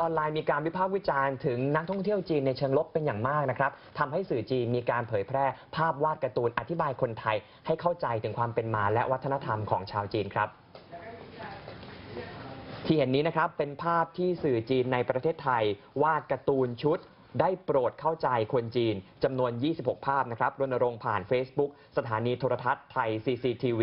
ออนไลน์มีการวิพากษ์วิจารณ์ถึงนักท่องเที่ยวจีนในเชิงลบเป็นอย่างมากนะครับทำให้สื่อจีนมีการเผยแพร่ ภาพวาดการ์ตูนอธิบายคนไทย ให้เข้าใจถึงความเป็นมาและวัฒนธรรมของชาวจีนครับ ที่เห็นนี้นะครับเป็นภาพที่สื่อจีนในประเทศไทย วาดการ์ตูนชุด ได้โปรดเข้าใจคนจีนจำนวน 26 ภาพนะครับรณรงค์ผ่าน Facebook สถานีโทรทัศน์ไทย CCTV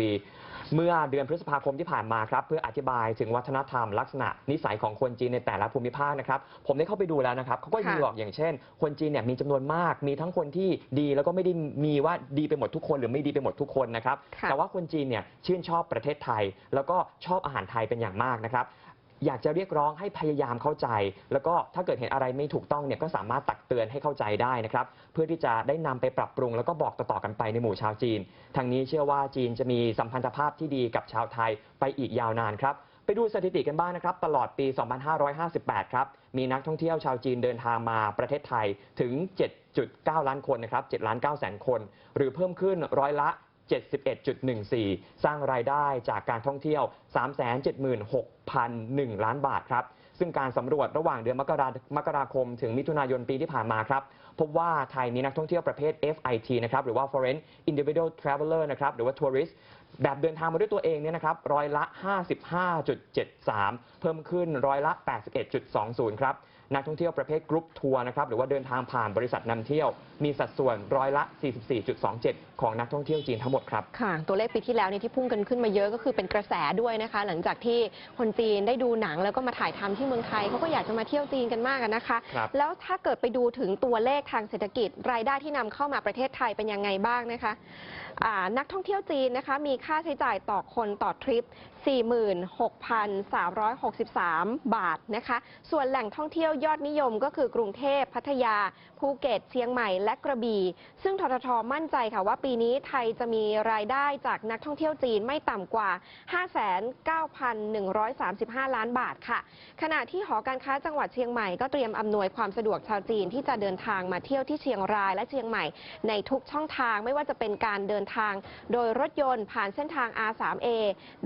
เมื่อเดือนพฤษภาคมที่ผ่านมาครับ เพื่ออธิบายถึงวัฒนธรรมลักษณะนิสัยของคนจีนในแต่ละภูมิภาคนะครับ ผมได้เข้าไปดูแล้วนะครับเขาก็มีค่ะบอกอย่างเช่น คนจีนเนี่ยมีจำนวนมาก มีทั้งคนที่ดีแล้วก็ไม่ได้มีว่าดีไปหมดทุกคนหรือไม่ดีไปหมดทุกคนนะครับ แต่ว่าคนจีนเนี่ยชื่นชอบประเทศไทย แล้วก็ชอบอาหารไทยเป็นอย่างมากนะครับ อยากจะเรียกร้องให้พยายามเข้าใจ แล้วก็ถ้าเกิดเห็นอะไรไม่ถูกต้องเนี่ยก็สามารถตักเตือนให้เข้าใจได้นะครับ เพื่อที่จะได้นำไปปรับปรุง แล้วก็บอกต่อๆกันไปในหมู่ชาวจีน ทางนี้เชื่อว่าจีนจะมีสัมพันธภาพที่ดีกับชาวไทยไปอีกยาวนานครับไปดูสถิติกันบ้างนะครับ ตลอดปี 2558 ครับ มีนักท่องเที่ยวชาวจีนเดินทางมาประเทศไทยถึง 7.9 ล้านคนนะครับ7ล้าน9แสนคน หรือเพิ่มขึ้นร้อยละ 71.14 สร้างรายได้จากการท่องเที่ยว 376,001 ล้านบาทครับ ซึ่งการสำรวจระหว่างเดือนมกรามกราคม ถึงมิถุนายนปีที่ผ่านมาครับ พบว่าไทยมีนักท่องเที่ยวประเภท FIT นะครับ หรือว่า Foreign Individual Traveler นะครับ หรือว่า Tourist แบบเดินทางมาด้วยตัวเองเนี่ยนะครับ ร้อยละ 55.73 เพิ่มขึ้นร้อยละ 81.20 ครับ นักท่องเที่ยวประเภทกรุ๊ปทัวร์นะครับหรือว่าเดินทางผ่านบริษัทนำเที่ยว มีสัดส่วนร้อยละ 44.27 ของนักท่องเที่ยวจีนทั้งหมดครับค่ะ ตัวเลขปีที่แล้วเนี่ยที่พุ่งกันขึ้นมาเยอะก็คือเป็นกระแสด้วยนะคะ หลังจากที่คนจีนได้ดูหนังแล้วก็มาถ่ายทำที่เมืองไทยเขาก็อยากจะมาเที่ยวจีนกันมากอะนะคะครับแล้วถ้าเกิดไปดูถึงตัวเลขทางเศรษฐกิจ รายได้ที่นำเข้ามาประเทศไทยเป็นยังไงบ้างนะคะอ่านักท่องเที่ยวจีนนะคะมีค่าใช้จ่ายต่อคนต่อทริป 46,363 บาทนะคะ ส่วนแหล่งท่องเที่ยวยอดนิยมก็คือกรุงเทพ พัทยา ภูเก็ต เชียงใหม่ และกระบี่ ซึ่งทททมั่นใจค่ะว่าปีนี้ไทยจะมีรายได้จากนักท่องเที่ยวจีนไม่ต่ำกว่า 59,135 ล้านบาทค่ะ ขณะที่หอการค้าจังหวัดเชียงใหม่ก็เตรียมอำนวยความสะดวกชาวจีนที่จะเดินทางมาเที่ยวที่เชียงรายและเชียงใหม่ในทุกช่องทางไม่ว่าจะเป็นการเดินทาง โดยรถยนต์ผ่านเส้นทาง R3A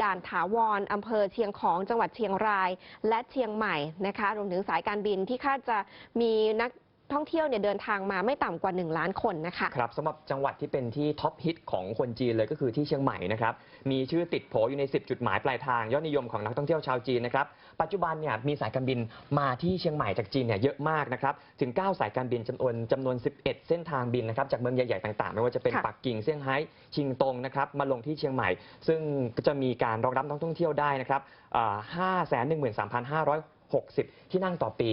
ด่านถาวรอำเภอเชียงของจังหวัดเชียงราย และเชียงใหม่นะคะรวมถึงสายการบินนที่คาดจะมีนักท่องเที่ยวเนี่ยเดินทางมาไม่ต่ำกว่า 1 ล้านคนนะคะ ครับสำหรับจังหวัดที่เป็นที่ท็อปฮิตของคนจีนเลยก็คือที่เชียงใหม่นะครับ มีชื่อติดโผอยู่ใน 10 จุดหมายปลายทางยอดนิยมของนักท่องเที่ยวชาวจีนนะครับ ปัจจุบันเนี่ยมีสายการบินมาที่เชียงใหม่จากจีนเนี่ยเยอะมากนะครับ ถึง 9 สายการบินจำนวนจำนวน 11 เส้นทางบินนะครับจากเมืองใหญ่ๆต่างๆ ไม่ว่าจะเป็นปักกิ่งเซี่ยงไฮ้ชิงตงนะครับมาลงที่เชียงใหม่ ซึ่งจะมีการรองรับนักท่องเที่ยวได้นะครับ5 1 3 5อย 60 ที่นั่งต่อปี